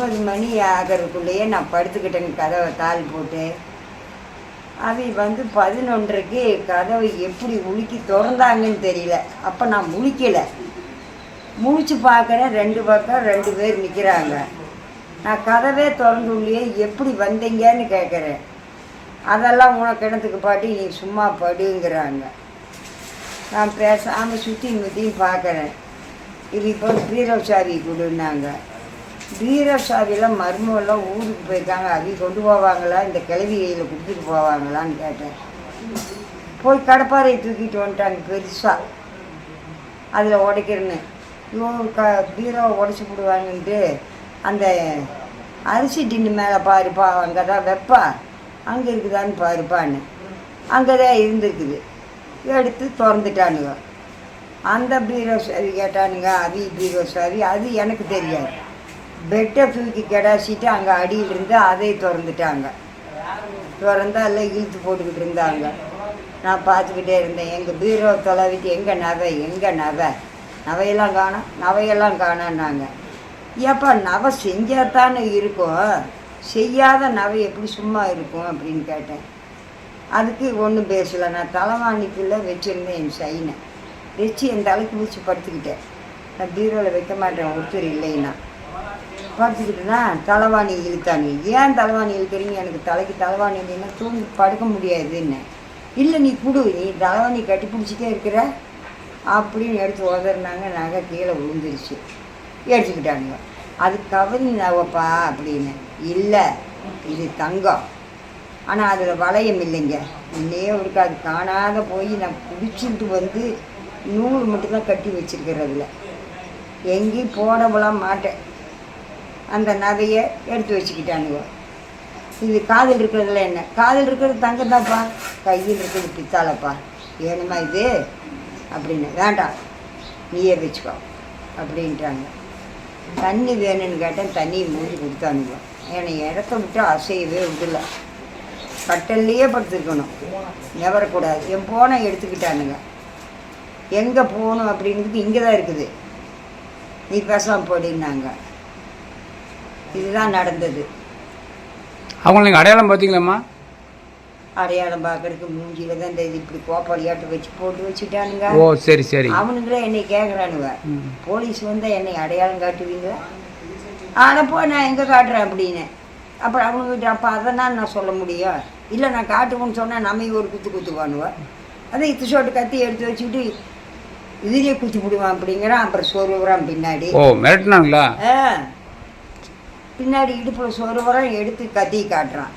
ஒன்பது மணி ஆகிறதுக்குள்ளேயே நான் படுத்துக்கிட்டேன் கதவை தாள் போட்டு. அவை வந்து பதினொன்றுக்கு கதவை எப்படி உலுக்கி திறந்தாங்கன்னு தெரியல. அப்போ நான் முழிக்கலை. முழிச்சு பார்க்குறேன் ரெண்டு பக்கம் ரெண்டு பேர் நிற்கிறாங்க நான் கதவே திறந்து உள்ளே எப்படி வந்தீங்கன்னு கேட்குறேன். அதெல்லாம் உனக்கு கிணத்துக்கு பாட்டி நீ சும்மா படுங்கிறாங்க. நான் பேசாமல் சுற்றி முற்றியும் பார்க்குறேன். இது இப்போ பீரோ சாவி கொடுன்னாங்க. பீரோ மருமகெல்லாம் ஊருக்கு போயிருக்காங்க. அதையும் கொண்டு போவாங்களா? இந்த கிளவி கையில் கொடுத்துட்டு போவாங்களான்னு கேட்டேன். போய் கடப்பாறை தூக்கிட்டு வந்துட்டாங்க பெருசாக அதில் உடைக்கிறேன்னு. ஐயோ க பீரோவை உடச்சி போடுவாங்கன்ட்டு அந்த அரிசி டின்னு மேலே பாருப்பா அங்கே தான் வைப்பா. அங்கே இருக்குதான்னு பாருப்பான்னு. அங்கே தான் இருந்துருக்குது. எடுத்து திறந்துட்டானுங்க. அந்த பீரோ சாவி கேட்டானுங்க அது பீரோ சாவி அது எனக்கு தெரியாது. பெட்டை தூக்கி கிடாசிட்டு அங்கே அடியில் இருந்து அதை திறந்துட்டாங்க. திறந்தா எல்லாம் இழுத்து போட்டுக்கிட்டு இருந்தாங்க. நான் பார்த்துக்கிட்டே இருந்தேன். எங்கள் பீரோ தொலைவிட்டு எங்கே நவை எங்கே நவை நவையெல்லாம் காணோம். நவையெல்லாம் காணோன்னாங்க ஏப்பா நவை செஞ்சால் தானே இருக்கும். செய்யாத நவை எப்படி சும்மா இருக்கும் அப்படின்னு கேட்டேன். அதுக்கு ஒன்றும் பேசலை. நான் தலைவாணிக்குள்ளே வச்சுருந்தேன் என் சைனை. வச்சு என் தலைக்கு வச்சு படுத்துக்கிட்டேன். நான் பீரோவில் வைக்க மாட்டேன். ஒருத்தர் இல்லைன்னா. படுத்துக்கிட்டேன்னா தலைவாணி இழுத்தாங்க ஏன் தலைவாணி இழுக்கிறீங்க? எனக்கு தலைக்கு தலைவாணி இல்லைன்னா தூங்கி படுக்க முடியாதுன்னு. இல்லை நீ கொடு நீ தலைவாணி கட்டி பிடிச்சிட்டே இருக்கிற. அப்படின்னு எடுத்து உதறினாங்க நகை கீழே விழுந்துருச்சு. எடுத்துக்கிட்டானுங்க. அது கவரி நவப்பா அப்படின்னு. இல்லை இது தங்கம். ஆனால் அதில் வளையம் இல்லைங்க. இன்னையே இருக்கு அது காணாத போய் நான் பிடிச்சிட்டு வந்து நூல் மட்டும்தான் கட்டி வச்சிருக்கிறதுல. எங்கேயும் போடவெல்லாம் மாட்டேன். அந்த நகையை எடுத்து வச்சுக்கிட்டானுங்க. இது காதில் இருக்கிறதுல என்ன? காதில் இருக்கிறது தங்கம் தான்ப்பா கையில் இருக்கிறது பித்தாலப்பா ஏனுமா இது? அப்படின்னு. வேண்டாம் நீயே வச்சுக்கோ. அப்படின்ட்டாங்க தண்ணி வேணும்னு கேட்டேன். தண்ணியை மூடி கொடுத்தானுங்க. என்னை இடத்த விட்டு அசையவே விடல கட்டல்லையே படுத்துருக்கணும். நெவரக்கூடாது என் போனை எடுத்துக்கிட்டானுங்க. எங்கே போகணும் அப்படிங்கிறது இங்கே தான் இருக்குது. நீ பேசாமல் போடின்னாங்க. இதுதான் நடந்தது. அவங்கள நீங்கள் அடையாளம் பார்த்தீங்களாம்மா? அடையாளம் பார்க்கறதுக்கு மூஞ்சியில தான் இந்த இது இப்படி கோப்பாளியாட்டு வச்சு போட்டு வச்சுட்டானுங்க. ஓ சரி சரி. அவனுங்களே என்னை கேட்குறானுங்க. போலீஸ் வந்தால் என்னை அடையாளம் காட்டுவீங்க ஆனால் போ நான் எங்கே காட்டுறேன் அப்படின்னு. அப்புறம் அவனுங்கிட்ட அப்போ அதை தான் நான் சொல்ல முடியும் இல்லை நான் காட்டுவோன்னு சொன்னால் நம்ம ஒரு குத்து குத்துவானுவேன் அதை இத்து சோட்டு கத்தி எடுத்து வச்சுக்கிட்டு இதுலேயே குத்தி விடுவான் அப்படிங்கிறான். அப்புறம் சொருவுறான் பின்னாடி. ஓ மிரட்டினாங்களா? ஆ. பின்னாடி இடுப்பில் சொருவரம் எடுத்து கத்தி காட்டுறான்.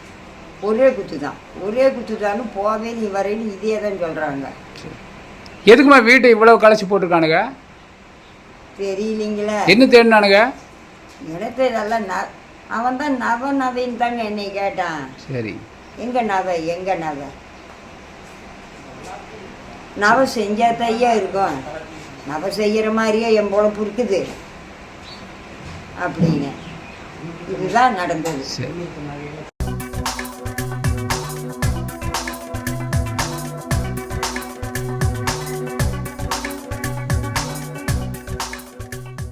ஒரே குத்து தான் ஒரே குத்து தானும் போவே நீ வரைன்னு இதே தான் சொல்கிறாங்க எதுக்குமா வீட்டை இவ்வளவு களைச்சி போட்டிருக்கானுங்க? தெரியலீங்களே. என்ன தேடினானுங்க? இடத்த இதெல்லாம் ந அவன் தான் நவ நவைன்னு தாங்க என்னை கேட்டான். சரி. எங்க நவை எங்க நவை? நவ செஞ்சா தையா இருக்கும். நவ செய்யற மாதிரியே என் பொழப்பு இருக்குது. அப்படின்னு. இதுதான் நடந்தது.